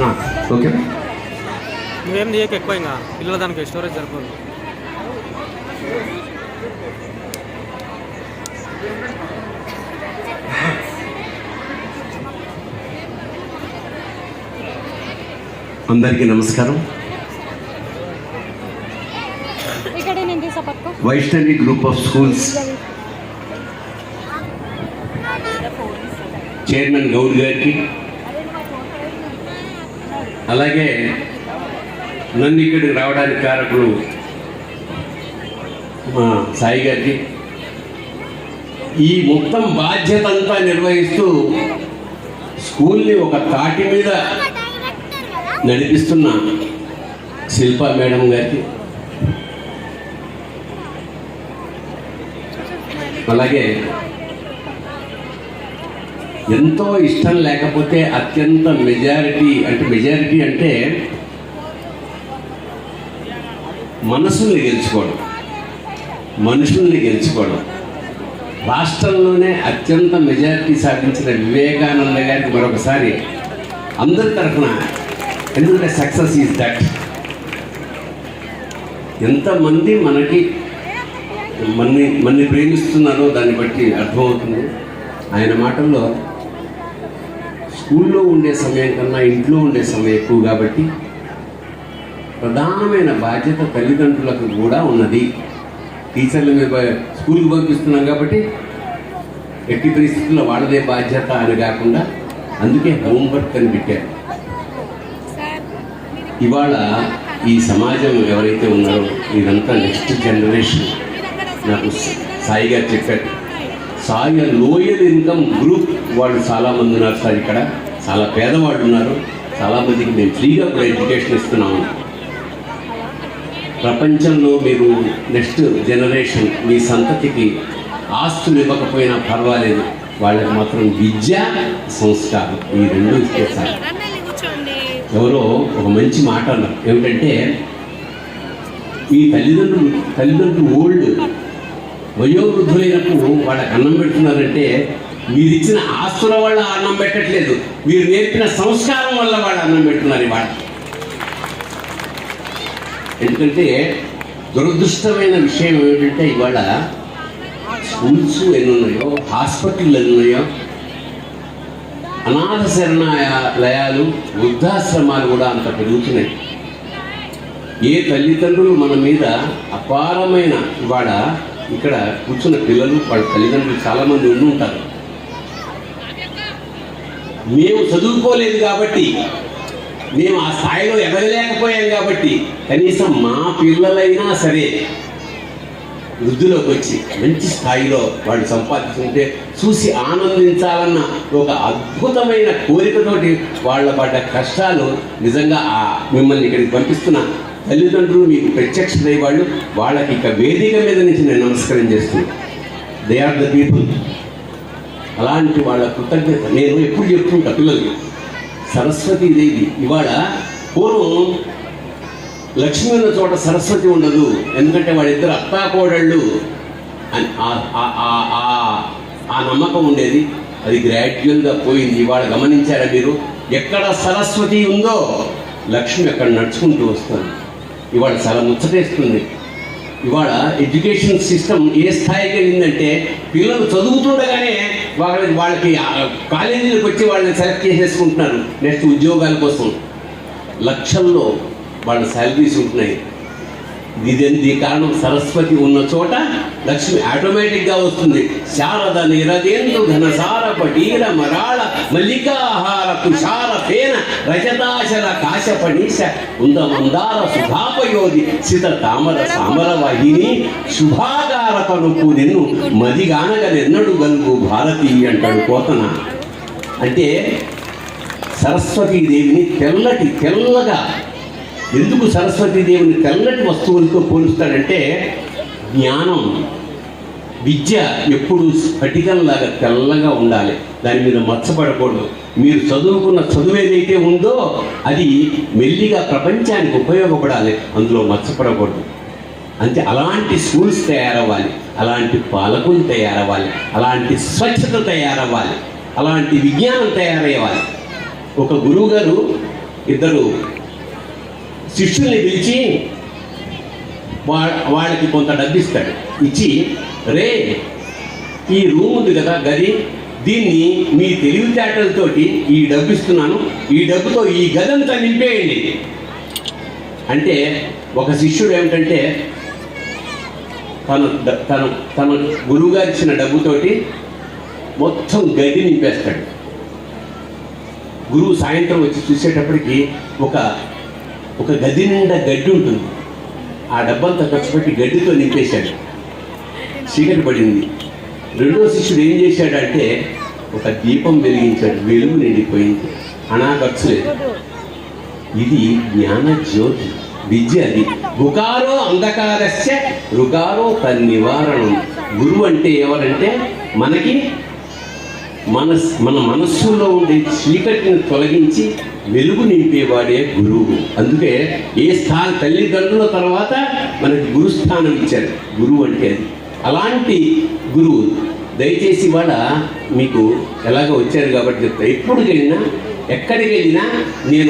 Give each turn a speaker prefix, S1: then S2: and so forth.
S1: Okay.
S2: నువ్వేం చేయకు ఎక్కువ ఇంకా? పిల్లల దానికి స్టోరేజ్ సరిపోదు.
S1: అందరికీ నమస్కారం. Vaishnavi group of schools. Chairman Goud గారికి అలాగే నన్ను ఇక్కడికి రావడానికి కారకులు మా సాయి గారికి ఈ మొత్తం బాధ్యత అంతా నిర్వహిస్తూ స్కూల్ని ఒక తాటి మీద నడిపిస్తున్న శిల్పా మేడం గారికి. అలాగే ఎంతో ఇష్టం లేకపోతే అత్యంత మెజారిటీ అంటే మెజారిటీ అంటే మనసుల్ని గెలుచుకోవడం మనుషుల్ని గెలుచుకోవడం. రాష్ట్రంలోనే అత్యంత మెజారిటీ సాధించిన వివేకానంద గారికి మరొకసారి అందరి తరఫున ఎందుకంటే సక్సెస్ ఈజ్ దట్. ఎంతమంది మనకి మన్ని మన్ని ప్రేమిస్తున్నారో దాన్ని బట్టి అర్థమవుతుంది. ఆయన మాటల్లో స్కూల్లో ఉండే సమయం కన్నా ఇంట్లో ఉండే సమయం ఎక్కువ కాబట్టి ప్రధానమైన బాధ్యత తల్లిదండ్రులకు కూడా ఉన్నది. టీచర్లు మీద స్కూల్కి పంపిస్తున్నాం కాబట్టి ఎట్టి పరిస్థితుల్లో వాళ్ళదే బాధ్యత అని కాకుండా అందుకే హోంవర్క్ అని పెట్టారు. ఇవాళ ఈ సమాజం ఎవరైతే ఉన్నారో ఇదంతా నెక్స్ట్ జనరేషన్. నాకు సాయిగా చెప్పారు. సాయ లోయర్ ఇన్కమ్ గ్రూప్ వాళ్ళు చాలామంది ఉన్నారు సార్ ఇక్కడ. చాలా పేదవాళ్ళు ఉన్నారు. చాలామందికి మేము ఫ్రీగా కూడా ఎడ్యుకేషన్ ఇస్తున్నాము. ప్రపంచంలో మీరు నెక్స్ట్ జనరేషన్ మీ సంతతికి ఆస్తులు ఇవ్వకపోయినా పర్వాలేదు. వాళ్ళకి మాత్రం విద్య సంస్కారం ఈ రెండు ఇస్తే ఎవరో ఒక మంచి మాట అన్నారు. ఏమిటంటే మీ తల్లిదండ్రులు తల్లిదండ్రులు ఓల్డ్. వయోవృద్ధులైనప్పుడు వాళ్ళకి అన్నం పెడుతున్నారంటే మీరు ఇచ్చిన ఆస్తుల వల్ల అన్నం పెట్టట్లేదు. మీరు నేర్పిన సంస్కారం వల్ల వాళ్ళు అన్నం పెడుతున్నారు ఇవాళ. ఎందుకంటే దురదృష్టమైన విషయం ఏమిటంటే ఇవాళ స్కూల్స్ ఎన్ని ఉన్నాయో హాస్పిటల్ ఎన్ని ఉన్నాయో అనాథ శరణాలయాలు వృద్ధాశ్రమాలు కూడా అంత పెరుగుతున్నాయి. ఏ తల్లిదండ్రులు మన మీద అపారమైన ఇవాళ ఇక్కడ కూర్చున్న పిల్లలు వాళ్ళ తల్లిదండ్రులు చాలామంది ఉండి ఉంటారు. మేము చదువుకోలేదు కాబట్టి మేము ఆ స్థాయిలో ఎదగలేకపోయాం కాబట్టి కనీసం మా పిల్లలైనా సరే వృద్ధిలోకి వచ్చి మంచి స్థాయిలో వాళ్ళు సంపాదించుకుంటే చూసి ఆనందించాలన్న ఒక అద్భుతమైన కోరికతోటి వాళ్ళ పడ్డ కష్టాలు నిజంగా ఆ మిమ్మల్ని ఇక్కడికి పంపిస్తున్న తల్లిదండ్రులు మీకు ప్రత్యక్ష వాళ్ళు వాళ్ళకి ఇక వేదిక మీద నుంచి నేను నమస్కారం చేస్తున్నాను దే ఆర్ ద పీపుల్ అలాంటి వాళ్ళ కృతజ్ఞత నేను ఎప్పుడు చెప్తుంటా పిల్లలకి. సరస్వతీదేవి ఇవాళ పూర్వం లక్ష్మి ఉన్న చోట సరస్వతి ఉండదు. ఎందుకంటే వాళ్ళిద్దరు అత్తాకోడళ్ళు అని ఆ- ఆ- ఆ- ఆ- నమ్మకం ఉండేది. అది గ్రాడ్యువల్గా పోయింది. ఇవాళ గమనించారా మీరు? ఎక్కడ సరస్వతి ఉందో లక్ష్మి అక్కడ నడుచుకుంటూ వస్తుంది. ఇవాళ చాలా ముచ్చటేస్తుంది. ఇవాళ ఎడ్యుకేషన్ సిస్టమ్ ఏ స్థాయికి వెళ్ళిందంటే పిల్లలు చదువుతుండగానే వాళ్ళ వాళ్ళకి కాలేజీలకు వచ్చి వాళ్ళని సెలెక్ట్ చేసేసుకుంటున్నారు. నెక్స్ట్ ఉద్యోగాల కోసం. లక్షల్లో వాళ్ళ శాలరీస్ ఉంటున్నాయి. ఇది దీని కారణం సరస్వతి ఉన్న చోట లక్ష్మి ఆటోమేటిక్గా వస్తుంది. శారద నిరదేందు ఘనసార పటీర మరాళ మల్లికాహార కుషార తేన రజతాశల కాశపణీశ ఉంద మందార సుధాపయోధి సిత తామర సామర వాహిని శుభాకారకనుకు నిన్ను మదిగానగలెన్నడు గలుగు భారతి అంటాడు కోతన. అంటే సరస్వతీదేవిని తెల్లటి తెల్లగా ఎందుకు సరస్వతీదేవిని తెల్లటి వస్తువులతో పోలుస్తాడంటే జ్ఞానం విద్య ఎప్పుడు స్ఫటికంలాగా తెల్లగా ఉండాలి. దాని మీద మచ్చపడకూడదు. మీరు చదువుకున్న చదువు ఏదైతే ఉందో అది మెల్లిగా ప్రపంచానికి ఉపయోగపడాలి. అందులో మచ్చపడకూడదు. అంటే అలాంటి స్కూల్స్ తయారవ్వాలి. అలాంటి పాలకులు తయారవ్వాలి. అలాంటి స్వచ్ఛత తయారవ్వాలి. అలాంటి విజ్ఞానం తయారయ్యాలి. ఒక గురువు గారు ఇద్దరు శిష్యుల్ని పిలిచి వా- వాళ్ళకి కొంత డబ్బు ఇస్తాడు ఇచ్చి రే ఈ రూమ్ ఉంది కదా గది దీన్ని మీ తెలివితేటలతోటి ఈ డబ్బు ఇస్తున్నాను ఈ డబ్బుతో ఈ గదంతా నింపేయండి. అంటే ఒక శిష్యుడు ఏమిటంటే తను తను తన గురువుగారు ఇచ్చిన డబ్బుతోటి మొత్తం గది నింపేస్తాడు. గురువు సాయంత్రం వచ్చి చూసేటప్పటికి ఒక ఒక గది నిండా గడ్డి ఉంటుంది. ఆ డబ్బంతా ఖర్చు పెట్టి గడ్డితో నింపేశాడు. చీకటి పడింది. రెండో శిష్యుడు ఏం చేశాడంటే ఒక దీపం వెలిగించాడు. వెలుగు నిండిపోయింది. అనా ఖర్చు లేదు ఇది జ్ఞాన జ్యోతి. విద్య అది. గుకారో అంధకారస్య రుగారో తన్నివారణం. గురువు అంటే ఎవరంటే మనకి మనస్ మన మనస్సులో ఉండే చీకటిని తొలగించి వెలుగు నింపేవాడే గురువు. అందుకే ఏ స్థానం తల్లిదండ్రుల తర్వాత మనకి గురుస్థానం ఇచ్చారు. గురువు అంటే అలాంటి గురువు దయచేసి వాళ్ళ మీకు ఎలాగో వచ్చారు కాబట్టి చెప్తా. ఎప్పుడు వెళ్ళినా ఎక్కడికి వెళ్ళినా నేను